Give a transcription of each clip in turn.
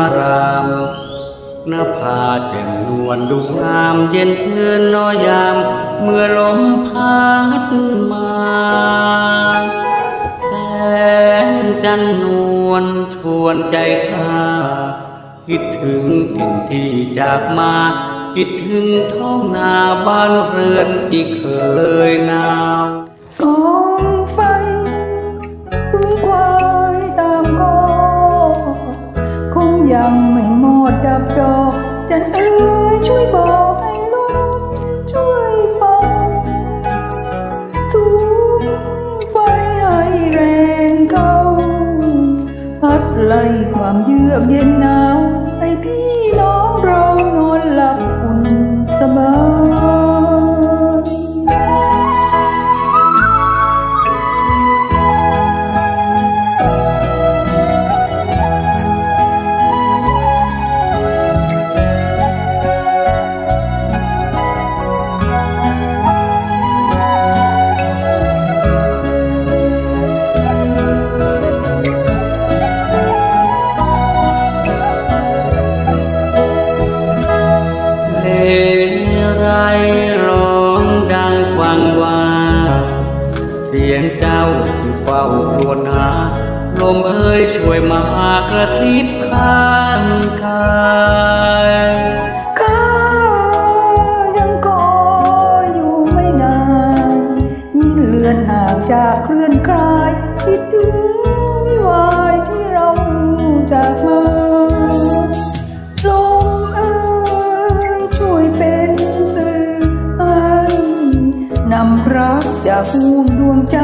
ารามหน้าผาแจ่มนวลดูงามเย็นชื่นน้อยยาม เมื่อลมพัดมาแสนจันนวลชวนใจข้าคิดถึงถิ่นที่จากมา คิดถึงท้องนาบ้านเรือนที่เคยหนาวาสูงไฟให้แรงเก่าพัดไล่ความเยือกเย็นหนาวให้พี่น้องเรานอนหลับอุ่นสบาย เสียงเจ้าที่เฝ้าครวญหา ลมเอ้ยช่วยมากระซิบข้างกาย รักจากห่วงดวงใจ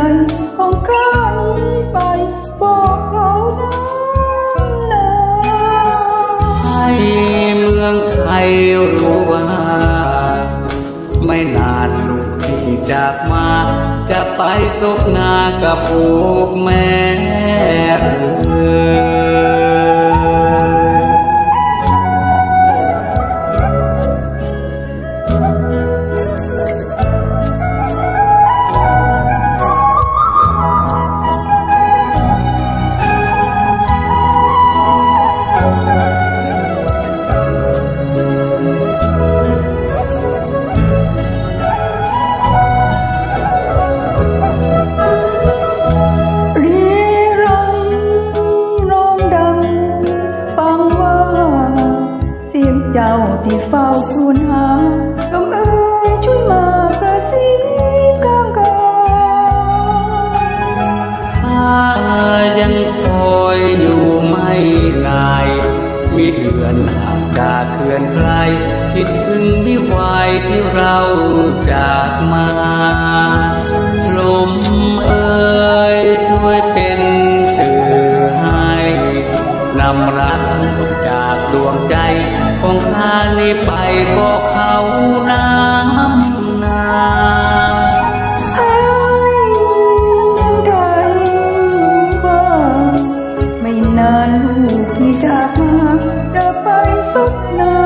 ของข้านี้ไป บอกเขาน้ำนาให้เมืองไทยรู้ว่า ไม่นานลูกที่จากมา จะไปซบหน้ากับพวกแม่ น้าครวญหาลมเอ่ยช่วยมากระซิบข้างกายถ้ายังคอยอยู่ไม่นายมีเดือนห่างจากเขื่อนไกลคิดถึงวิวายที่เราจากมา ของข้านี่ไปบอกเขาน้ำนาอ้ายยังได้บ้าไม่นานลูกที่จากมาจะไปสุดนา